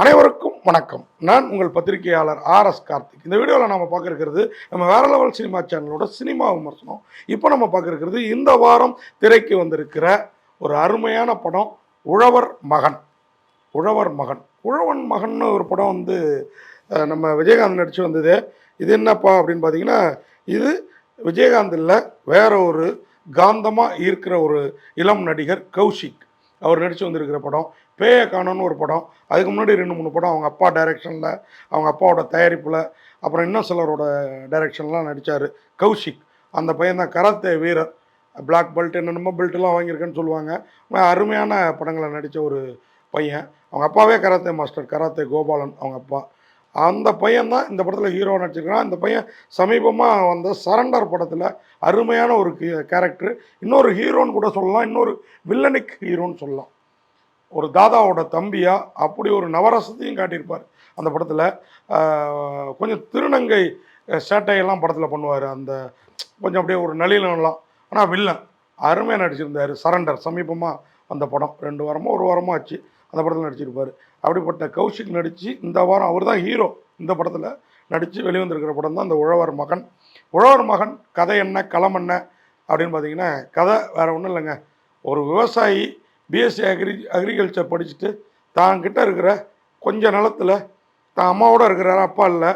அனைவருக்கும் வணக்கம். நான் உங்கள் பத்திரிகையாளர் ஆர் எஸ் கார்த்திக். இந்த வீடியோவில் நம்ம பார்க்க இருக்கிறது நம்ம வேற லெவல் சினிமா சேனலோட சினிமா விமர்சனம். இப்போ நம்ம பார்க்க இருக்கிறது இந்த வாரம் திரைக்கு வந்திருக்கிற ஒரு அருமையான படம் உழவர் மகன். உழவர் மகன். உழவன் மகன்னு ஒரு படம் வந்து நம்ம விஜயகாந்த் நடித்து வந்தது. இது என்னப்பா அப்படின்னு பார்த்தீங்கன்னா இது விஜயகாந்த் இல்லை வேற ஒரு காந்தமாக ஈர்க்கிற ஒரு இளம் நடிகர் கௌஷிக். அவர் நடித்து வந்திருக்கிற படம். பேய காணோன்னு ஒரு படம். அதுக்கு முன்னாடி ரெண்டு மூணு படம் அவங்க அப்பா டைரக்ஷனில் அவங்க அப்பாவோட தயாரிப்பில். அப்புறம் இன்னும் சிலரோட டைரக்ஷன்லாம் நடித்தார் கௌஷிக். அந்த பையன் தான் கராத்தே வீரர். பிளாக் பெல்ட் என்னென்னமோ பெல்ட்லாம் வாங்கியிருக்கேன்னு சொல்லுவாங்க. அருமையான படங்களை நடித்த ஒரு பையன். அவங்க அப்பாவே கராத்தே மாஸ்டர் கராத்தே கோபாலன் அவங்க அப்பா. அந்த பையன் தான் இந்த படத்தில் ஹீரோ நடிச்சிருக்கான். இந்த பையன் சமீபமாக வந்த சரண்டர் படத்தில் அருமையான ஒரு கேரக்டர் இன்னொரு ஹீரோன்னு கூட சொல்லலாம். இன்னொரு வில்லனிக் ஹீரோன்னு சொல்லலாம். ஒரு தாதாவோட தம்பியா அப்படி ஒரு நவரசத்தையும் காட்டியிருப்பார். அந்த படத்தில் கொஞ்சம் திருநங்கை சேட்டையெல்லாம் படத்தில் பண்ணுவார். அந்த கொஞ்சம் அப்படியே ஒரு நளினம்லாம். ஆனால் வில்லன் அருமையாக நடிச்சிருந்தார். சரண்டர் சமீபமாக அந்த படம். ரெண்டு வாரமோ ஒரு வாரமோ ஆச்சு அந்த படத்தில் நடிச்சிருப்பார். அப்படிப்பட்ட கௌஷிக் நடித்து இந்த வாரம் அவர் தான் ஹீரோ இந்த படத்தில் நடித்து வெளிவந்திருக்கிற படம் தான் அந்த உழவர் மகன். உழவர் மகன் கதை என்ன களம் என்ன அப்படின்னு பார்த்தீங்கன்னா கதை வேறு ஒன்றும் இல்லைங்க. ஒரு விவசாயி பிஎஸ்சி அக்ரி அக்ரிகல்ச்சர் படிச்சுட்டு தான்கிட்ட இருக்கிற கொஞ்ச நிலத்துல தான் அம்மாவோட இருக்கிறாரு அப்பா இல்லை.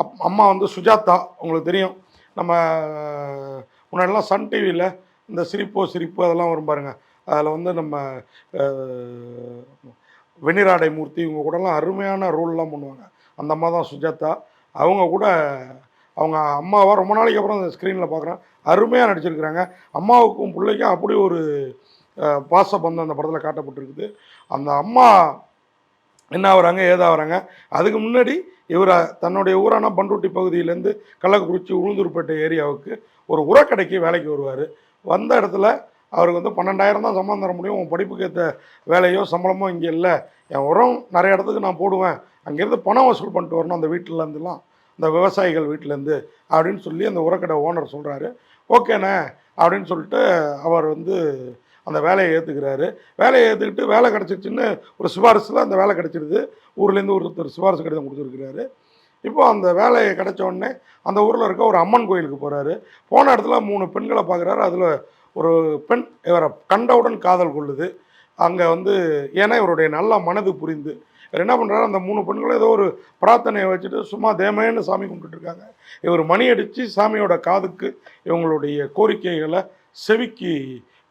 அப் அம்மா வந்து சுஜாதா உங்களுக்கு தெரியும். நம்ம முன்னாடிலாம் சன் டிவியில் இந்த சிரிப்போ சிரிப்பு அதெல்லாம் வரும் பாருங்கள் அதில் வந்து நம்ம வெண்ணிராடை மூர்த்தி இவங்க கூடலாம் அருமையான ரோல்லாம் பண்ணுவாங்க. அந்த அம்மா தான் சுஜாதா. அவங்க கூட அவங்க அம்மாவை ரொம்ப நாளைக்கு அப்புறம் அந்த ஸ்க்ரீனில் பார்க்குறேன் அருமையாக நடிச்சிருக்கிறாங்க. அம்மாவுக்கும் பிள்ளைக்கும் அப்படி ஒரு பாச பந்தம் அந்த படத்தில் காட்டப்பட்டிருக்குது. அந்த அம்மா என்ன ஆகுறாங்க ஏதாகிறாங்க அதுக்கு முன்னாடி இவர் தன்னுடைய ஊரான பண்ருட்டி பகுதியிலேருந்து கள்ளக்குறிச்சி உளுந்தூர்பேட்டை ஏரியாவுக்கு ஒரு உரக்கடைக்கு வேலைக்கு வருவார். வந்த இடத்துல அவருக்கு வந்து பன்னெண்டாயிரம் தான் சம்பளம் தர முடியும். உன் படிப்புக்கு ஏற்ற வேலையோ சம்பளமோ இங்கே இல்லை. என் உரம் நிறைய இடத்துக்கு நான் போடுவேன். அங்கேருந்து பணம் வசூல் பண்ணிட்டு வரணும் அந்த வீட்டிலேருந்துலாம் இந்த விவசாயிகள் வீட்டிலேருந்து அப்படின்னு சொல்லி அந்த உரக்கடை ஓனர் சொல்கிறாரு ஓகேண்ணே அப்படின்னு சொல்லிட்டு அவர் வந்து அந்த வேலையை ஏற்றுக்கிறாரு வேலையை ஏற்றுக்கிட்டு வேலை கிடச்சிருச்சுன்னு ஒரு சிபாரிசில் அந்த வேலை கிடச்சிருது. ஊர்லேருந்து ஒருத்தர் சிபாரிசு கடிதம் கொடுத்துருக்கிறாரு. இப்போது அந்த வேலையை கிடைச்ச உடனே அந்த ஊரில் இருக்க ஒரு அம்மன் கோயிலுக்கு போகிறாரு போன இடத்துல மூணு பெண்களை பார்க்குறாரு அதில் ஒரு பெண் இவரை கண்டவுடன் காதல் கொள்ளுது. அங்கே வந்து ஏன்னா இவருடைய நல்ல மனது புரிந்து. இவர் என்ன பண்ணுறாரு அந்த மூணு பெண்களும் ஏதோ ஒரு பிரார்த்தனையை வச்சுட்டு சும்மா தேமேன்னு சாமி கும்பிட்டுருக்காங்க இவர் மணி அடித்து சாமியோட காதுக்கு இவங்களுடைய கோரிக்கைகளை செவிக்கு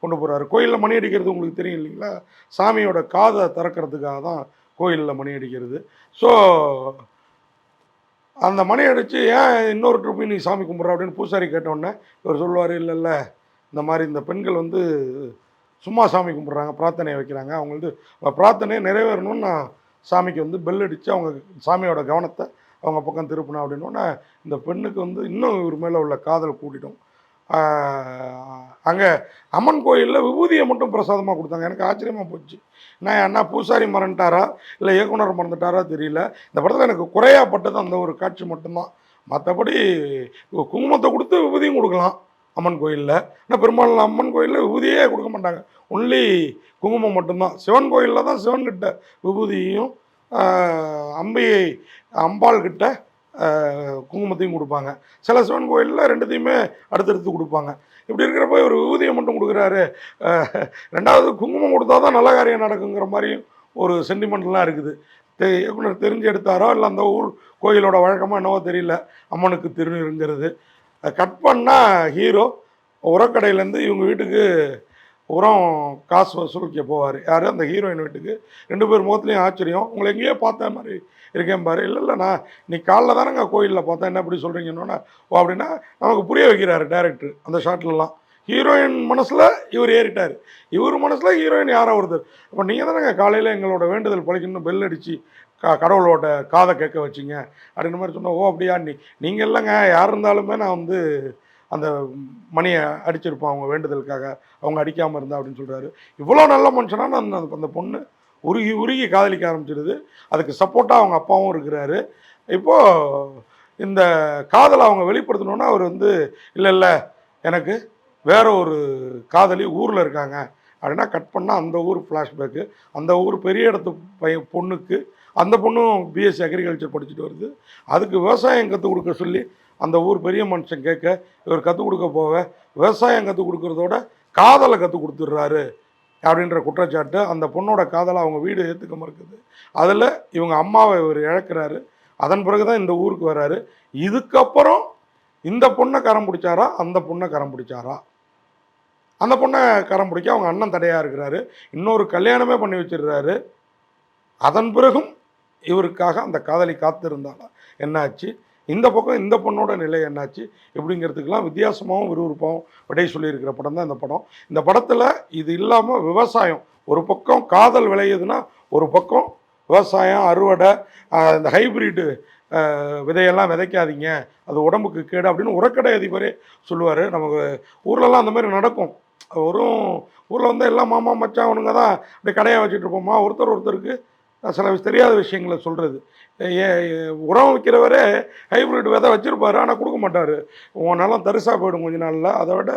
கொண்டு போகிறாரு கோயிலில் மணி அடிக்கிறது உங்களுக்கு தெரியும் இல்லைங்களா? சாமியோட காதை திறக்கிறதுக்காக தான் கோயிலில் மணி அடிக்கிறது. ஸோ அந்த மணி அடித்து ஏன் இன்னொரு ட்ரிப்பு நீ சாமி கும்பிட்ற அப்படின்னு பூசாரி கேட்டோடனே இவர் சொல்லுவார் இல்லை இல்லை. இந்த மாதிரி இந்த பெண்கள் வந்து சும்மா சாமி கும்பிட்றாங்க பிரார்த்தனையை வைக்கிறாங்க. அவங்க வந்து பிரார்த்தனையை நிறைவேறணும்னு நான் சாமிக்கு வந்து பெல் அடித்து அவங்க சாமியோட கவனத்தை அவங்க பக்கம் திருப்பினா அப்படின்னோடனே இந்த பெண்ணுக்கு வந்து இன்னும் இவர் மேலே உள்ள காதல் கூட்டிட்டோம். அங்கே அம்மன் கோயிலில் விபூதியை மட்டும் பிரசாதமாக கொடுத்தாங்க. எனக்கு ஆச்சரியமாக போச்சு. நான் அண்ணா பூசாரி மறந்துட்டாரா? இல்லை இயக்குனர் மறந்துட்டாரா தெரியல. இந்த படத்தில் எனக்கு குறையாப்பட்டது அந்த ஒரு காட்சி மட்டும்தான். மற்றபடி குங்குமத்தை கொடுத்து விபூதியும் கொடுக்கலாம் அம்மன் கோயிலில். ஆனால் பெரும்பாலும் அம்மன் கோயிலில் விபூதியே கொடுக்க மாட்டாங்க. ஒன்லி குங்குமம் மட்டும்தான். சிவன் கோயிலில் தான் சிவன்கிட்ட விபூதியையும் அம்பையை அம்பிகை அம்பாள் கிட்ட குங்குமத்தையும் கொடுப்பாங்க. சில சிவன் கோயிலில் ரெண்டுத்தையுமே அடுத்தடுத்து கொடுப்பாங்க. இப்படி இருக்கிறப்ப ஒரு விபூதியை மட்டும் கொடுக்குறாரு. ரெண்டாவது குங்குமம் கொடுத்தா தான் நல்ல காரியம் நடக்குங்கிற மாதிரியும் ஒரு சென்டிமெண்ட்லாம் இருக்குது. தெ இயக்குனர் தெரிஞ்சு எடுத்தாரோ இல்லை அந்த ஊர் கோயிலோட வழக்கமாக என்னவோ தெரியல. அம்மனுக்கு திருநீருங்கிறது. கட் பண்ணால் ஹீரோ உரக்கடையிலேருந்து இவங்க வீட்டுக்கு உரம் காசு வசூலிக்க போவார். யார்? அந்த ஹீரோயின் வீட்டுக்கு. ரெண்டு பேர் முகத்துலேயும் ஆச்சரியம். உங்களை எங்கேயோ பார்த்த மாதிரி இருக்கேன் பாரு. இல்லை இல்லை நான் நீ காலைல தானேங்க கோயிலில் பார்த்தா என்ன இப்படி சொல்கிறீங்கன்னு ஓ அப்படின்னா நமக்கு புரிய வைக்கிறாரு டேரக்டர் அந்த ஷாட்லலாம் ஹீரோயின் மனசில் இவர் ஏறிட்டார். இவர் மனசில் ஹீரோயின் யாரோ ஒருத்தர். அப்போ நீங்கள் தானேங்க காலையில் எங்களோட வேண்டுதல் பழிக்கணும்னு பெல் அடித்து கா கடவுளோட காதை கேட்க வச்சிங்க. அப்படின்ற மாதிரி சொன்னால் ஓ அப்படியா நீ நீங்கள் இல்லைங்க. யார் இருந்தாலுமே நான் வந்து அந்த மணியை அடிச்சிருப்போம் அவங்க வேண்டுதலுக்காக. அவங்க அடிக்காமல் இருந்தா அப்படின்னு சொல்கிறாரு இவ்வளோ நல்ல மனுஷனான அந்த அந்த பொண்ணு. உருகி உருகி காதலிக்க ஆரம்பிச்சிடுது. அதுக்கு சப்போர்ட்டாக அவங்க அப்பாவும் இருக்கிறாரு. இப்போது இந்த காதலை அவங்க வெளிப்படுத்தணுன்னா அவர் வந்து இல்லை இல்லை எனக்கு வேற ஒரு காதலி ஊரில் இருக்காங்க. அப்படின்னா கட் பண்ணால் அந்த ஊர் ஃப்ளாஷ்பேக்கு அந்த ஊர் பெரிய இடத்து பையன் பொண்ணுக்கு அந்த பொண்ணும் பிஎஸ்சி அக்ரிகல்ச்சர் படிச்சுட்டு வருது. அதுக்கு விவசாயம் கற்றுக் கொடுக்க சொல்லி அந்த ஊர் பெரிய மனுஷன் கேட்க இவர் கற்றுக் கொடுக்க போக விவசாயம் கற்றுக் கொடுக்குறதோட காதலை கற்றுக் கொடுத்துட்றாரு. அப்படின்ற குற்றச்சாட்டு அந்த பொண்ணோட காதலை அவங்க வீடு ஏற்றுக்க மறுக்குது. அதில் இவங்க அம்மாவை இவர் இழக்கிறாரு. அதன் பிறகு தான் இந்த ஊருக்கு வர்றாரு. இதுக்கப்புறம் இந்த பொண்ணை கரம் பிடிச்சாரா? அந்த பொண்ணை கரம் பிடிச்சாரா? அந்த பொண்ணை கரம் பிடிக்க அவங்க அண்ணன் தடையாக இருக்கிறாரு. இன்னொரு கல்யாணமே பண்ணி வச்சிடுறாரு. அதன் பிறகும் இவருக்காக அந்த காதலி காத்திருந்தாளா? என்னாச்சு? இந்த பக்கம் இந்த பொண்ணோட நிலை என்னாச்சு இப்படிங்கிறதுக்கெல்லாம் வித்தியாசமாகவும் விறுவிறுப்பாகவும் விடை சொல்லியிருக்கிற படம் தான் இந்த படம். இந்த படத்தில் இது இல்லாமல் விவசாயம் ஒரு பக்கம் காதல் விளையுதுன்னா ஒரு பக்கம் விவசாயம் அறுவடை இந்த ஹைபிரிட்டு விதையெல்லாம் விதைக்காதீங்க அது உடம்புக்கு கேடு அப்படின்னு உரக்கடை அதிபரே சொல்லுவார். நமக்கு ஊர்லலாம் அந்த மாதிரி நடக்கும். வரும் ஊரில் வந்து எல்லாம் மாமா மச்சான் அவனுங்க தான் அப்படியே கடையை வச்சுட்டு இருப்போமா? ஒருத்தர் ஒருத்தருக்கு சில தெரியாத விஷயங்களை சொல்கிறது உரம் வைக்கிறவரே ஹைப்ரிட் விதை வச்சுருப்பாரு ஆனால் கொடுக்க மாட்டார். உன் நிலம் தரிசாக போயிடும் கொஞ்ச நாளில். அதை விட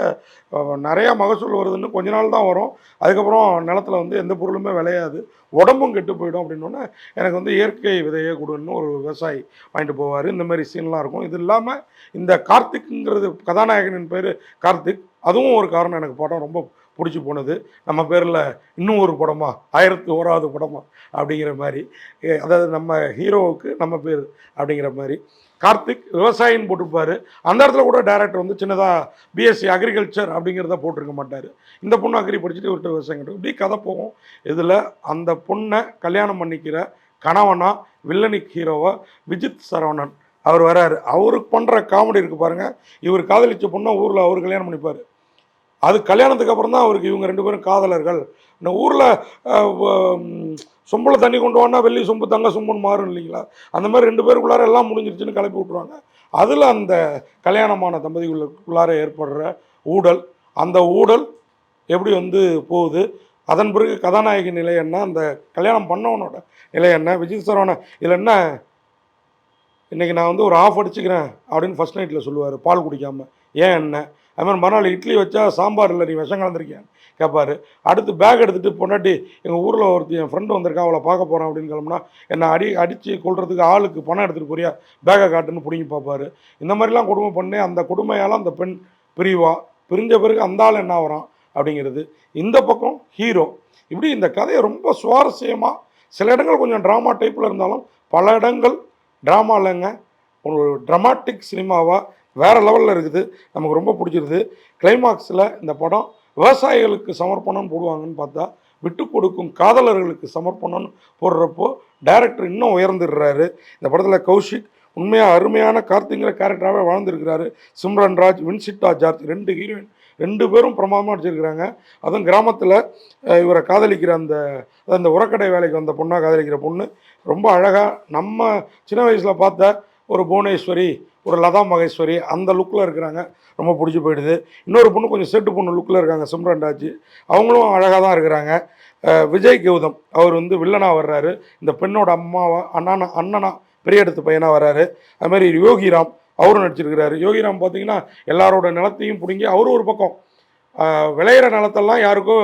நிறையா மகசூல் வருதுன்னு கொஞ்ச நாள் தான் வரும். அதுக்கப்புறம் நிலத்துல வந்து எந்த பொருளுமே விளையாது. உடம்பும் கெட்டு போயிடும் அப்படின்னோடனே எனக்கு வந்து இயற்கை விதையை கொடுன்னு ஒரு விவசாயி வாங்கிட்டு போவார். இந்த மாதிரி சீன்லாம் இருக்கும். இது இல்லாமல் இந்த கார்த்திக்ங்கிறது கதாநாயகனின் பேர் கார்த்திக். அதுவும் ஒரு காரணம் எனக்கு படம் ரொம்ப பிடிச்சி போனது. நம்ம பேரில் இன்னும் ஒரு படமா ஆயிரத்து ஓராவது படமா அப்படிங்கிற மாதிரி. அதாவது நம்ம ஹீரோவுக்கு நம்ம பேர் அப்படிங்கிற மாதிரி. கார்த்திக் விவசாயின்னு போட்டிருப்பாரு. அந்த இடத்துல கூட டேரக்டர் வந்து சின்னதாக பிஎஸ்சி அக்ரிகல்ச்சர் அப்படிங்கிறத போட்டிருக்க மாட்டார். இந்த பொண்ணு அக்ரி படிச்சுட்டு இவர்கிட்ட விவசாயம் கட்டு இப்படி கதை போகும். இதில் அந்த பொண்ணை கல்யாணம் பண்ணிக்கிற கணவனா வில்லனிக் ஹீரோவை விஜித் சரவணன். அவர் வராரு. அவருக்கு பண்ணுற காமெடி இருக்குது பாருங்கள் இவர் காதலிச்ச பொண்ணை ஊரில் அவர் கல்யாணம் பண்ணிப்பார். அது கல்யாணத்துக்கு அப்புறம் தான் அவருக்கு இவங்க ரெண்டு பேரும் காதலர்கள். இந்த ஊரில் சொம்பில் தண்ணி கொண்டு வானா வெள்ளி சொம்பு தங்க சொம்புன்னு மாறும் இல்லைங்களா? அந்த மாதிரி ரெண்டு பேருக்குள்ளார எல்லாம் முடிஞ்சிருச்சுன்னு கிளப்பி விட்ருவாங்க அதில் அந்த கல்யாணமான தம்பதிகளுக்குள்ளார ஏற்படுற ஊடல் அந்த ஊடல் எப்படி வந்து போகுது? அதன் பிறகு கதாநாயகி நிலை என்ன? அந்த கல்யாணம் பண்ணவனோட நிலை என்ன? விஜய் சரவண இதில் என்ன? இன்றைக்கி நான் வந்து ஒரு ஆஃப் அடிச்சுக்கிறேன் அப்படின்னு ஃபஸ்ட் நைட்டில் சொல்லுவார் பால் குடிக்காமல் ஏன் என்ன? அது மாதிரி மறுநாள் இட்லி வச்சா சாம்பார் இல்லை நீ விஷம் கலந்துருக்கியான்னு கேட்பாரு அடுத்து பேக் எடுத்துகிட்டு பொண்டாட்டி எங்கள் ஊரில் ஒருத்தி என் ஃப்ரெண்டு வந்திருக்கா அவளை பார்க்க போகிறான் அப்படின்னு கிளம்புனா என்னை அடி அடித்து கொள்றதுக்கு ஆளுக்கு பணம் எடுத்துகிட்டு போறியா? பேக்கை காட்டுன்னு பிடிங்கி பார்ப்பாரு இந்த மாதிரிலாம் கொடுமை பண்ணி அந்த கொடுமையால் அந்த பெண் பிரிவா. பிரிஞ்ச பிறகு அந்த ஆள் என்ன ஆகிறான் அப்படிங்கிறது. இந்த பக்கம் ஹீரோ இப்படி இந்த கதையை ரொம்ப சுவாரஸ்யமாக சில இடங்கள் கொஞ்சம் ட்ராமா டைப்பில் இருந்தாலும் பல இடங்கள் ட்ராமா இல்லைங்க. ஒரு ட்ரமாட்டிக் சினிமாவாக வேறு லெவலில் இருக்குது. நமக்கு ரொம்ப பிடிச்சிருது. கிளைமாக்ஸில் இந்த படம் விவசாயிகளுக்கு சமர்ப்பணம் போடுவாங்கன்னு பார்த்தா விட்டு கொடுக்கும் காதலர்களுக்கு சமர்ப்பணம்னு போடுறப்போ டைரக்டர் இன்னும் உயர்ந்துடுறாரு. இந்த படத்தில் கௌஷிக் உண்மையாக அருமையான கார்த்திங்கிற கேரக்டராகவே வாழ்ந்துருக்கிறாரு. சிம்ரன் ராஜ் வின்சிட்டா ஜார்ஜ் ரெண்டு ஹீரோயின் ரெண்டு பேரும் பிரமாதமாக நடிச்சிருக்கிறாங்க. அதுவும் கிராமத்தில் இவரை காதலிக்கிற அந்த அந்த உரக்கடை வேலைக்கு வந்த பொண்ணாக காதலிக்கிற பொண்ணு ரொம்ப அழகாக நம்ம சின்ன வயசில் பார்த்த ஒரு புவனேஸ்வரி ஒரு லதா மகேஸ்வரி அந்த லுக்கில் இருக்கிறாங்க. ரொம்ப பிடிச்சி போயிடுது. இன்னொரு பொண்ணு கொஞ்சம் செட்டு பொண்ணு லுக்கில் இருக்காங்க சிம்ரன் அவங்களும் அழகாக தான் இருக்கிறாங்க. விஜய் கௌதம் அவர் வந்து வில்லனாக வர்றாரு. இந்த பெண்ணோட அம்மாவா அண்ணானா அண்ணனா பெரிய இடத்து பையனாக வர்றாரு. அது மாதிரி யோகிராம் அவரும் நடிச்சிருக்கிறாரு. யோகிராம் பார்த்தீங்கன்னா எல்லாரோட நிலத்தையும் பிடுங்கி அவரும் ஒரு பக்கம். விளையிற நிலத்தெல்லாம் யாருக்கோ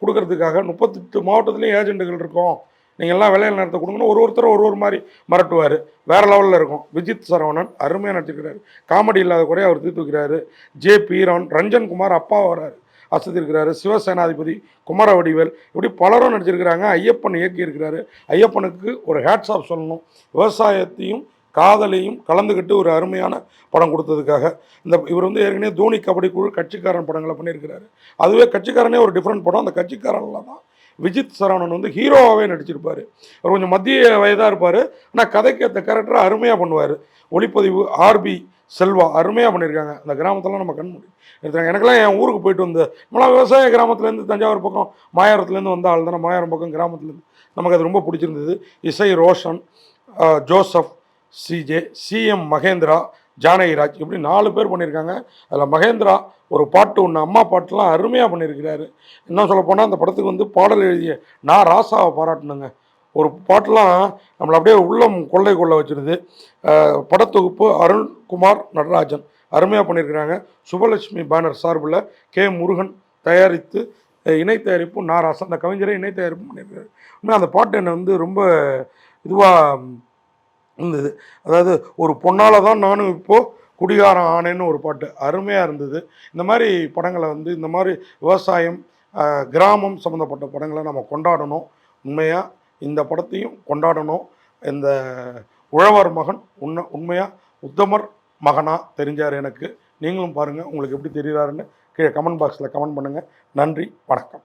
கொடுக்கறதுக்காக முப்பத்தெட்டு மாவட்டத்துலேயும் ஏஜெண்டுகள் இருக்கும். நீங்கள் எல்லாம் நடத்த கொடுங்கன்னு ஒரு ஒருத்தர் ஒரு ஒரு மாதிரி மிரட்டுவார். வேறு லெவலில் இருக்கும். விஜித் சரவணன் அருமையாக நடிச்சிருக்கிறாரு. காமெடி இல்லாத குறைய அவர் தீர்த்து வைக்கிறாரு. ஜே பீரான் ரஞ்சன் குமார் அப்பா வராரு அசத்திருக்கிறாரு சிவசேனாதிபதி குமார வடிவேல். இப்படி பலரும் நடிச்சிருக்கிறாங்க. ஐயப்பன் இயக்கியிருக்கிறாரு ஐயப்பனுக்கு ஒரு ஹேட்ஸ் ஆஃப் சொல்லணும். விவசாயத்தையும் காதலையும் கலந்துக்கிட்டு ஒரு அருமையான படம் கொடுத்ததுக்காக. இந்த இவர் வந்து ஏற்கனவே தோனி கபடி குழு கட்சிக்காரன் படங்களை பண்ணியிருக்கிறாரு. அதுவே கட்சிக்காரனே ஒரு டிஃப்ரெண்ட் படம். அந்த கட்சிக்காரனில் தான் விஜித் சரவணன் வந்து ஹீரோவாகவே நடிச்சிருப்பார். அவர் கொஞ்சம் மத்திய வயதாக இருப்பார். ஆனால் கதைக்கு ஏற்ற அருமையாக பண்ணுவார். ஒளிப்பதிவு ஆர்பி செல்வா அருமையாக பண்ணியிருக்காங்க அந்த கிராமத்தெல்லாம் நம்ம கண் மூடி எடுத்தாங்க எனக்கெல்லாம் என் ஊருக்கு போயிட்டு வந்து நம்மளாம் விவசாய கிராமத்துலேருந்து தஞ்சாவூர் பக்கம் மாயாரத்துலேருந்து வந்த ஆள் தானே மாயாரம் பக்கம் கிராமத்துலேருந்து. நமக்கு அது ரொம்ப பிடிச்சிருந்தது. இசை ரோஷன் ஜோசப் சிஜே சிஎம் மகேந்திரா ஜானகிராஜ். இப்படி நாலு பேர் பண்ணியிருக்காங்க. அதில் மகேந்திரா ஒரு பாட்டு ஒன்று அம்மா பாட்டுலாம் அருமையாக பண்ணியிருக்கிறாரு. இன்னும் சொல்ல போனால் அந்த படத்துக்கு வந்து பாடல் எழுதிய நான் ராசாவை பாராட்டணுங்க. ஒரு பாட்டெலாம் நம்மளை அப்படியே உள்ளம் கொள்ளை கொள்ள வச்சிருது. படத்தொகுப்பு அருண்குமார் நடராஜன். அருமையாக பண்ணியிருக்கிறாங்க. சுபலட்சுமி பேனர் சார்பில் கே முருகன் தயாரித்து இணை தயாரிப்பும் நாராசன் அந்த கவிஞரை இணை தயாரிப்பு பண்ணியிருக்காரு உண்மையாக அந்த பாட்டு என்னை வந்து ரொம்ப இதுவாக இருந்தது. அதாவது ஒரு பொண்ணால் தான் நானும் இப்போது குடிகாரம் ஆனேன்னு ஒரு பாட்டு அருமையாக இருந்தது. இந்த மாதிரி படங்களை வந்து இந்த மாதிரி விவசாயம் கிராமம் சம்மந்தப்பட்ட படங்களை நம்ம கொண்டாடணும். உண்மையாக இந்த படத்தையும் கொண்டாடணும். இந்த உழவர் மகன் உண்மை உண்மையாக உத்தமர் மகனாக தெரிஞ்சார் எனக்கு. நீங்களும் பாருங்கள் உங்களுக்கு எப்படி தெரிகிறாருன்னு கீழே கமெண்ட் பாக்ஸில் கமெண்ட் பண்ணுங்கள் நன்றி வணக்கம்.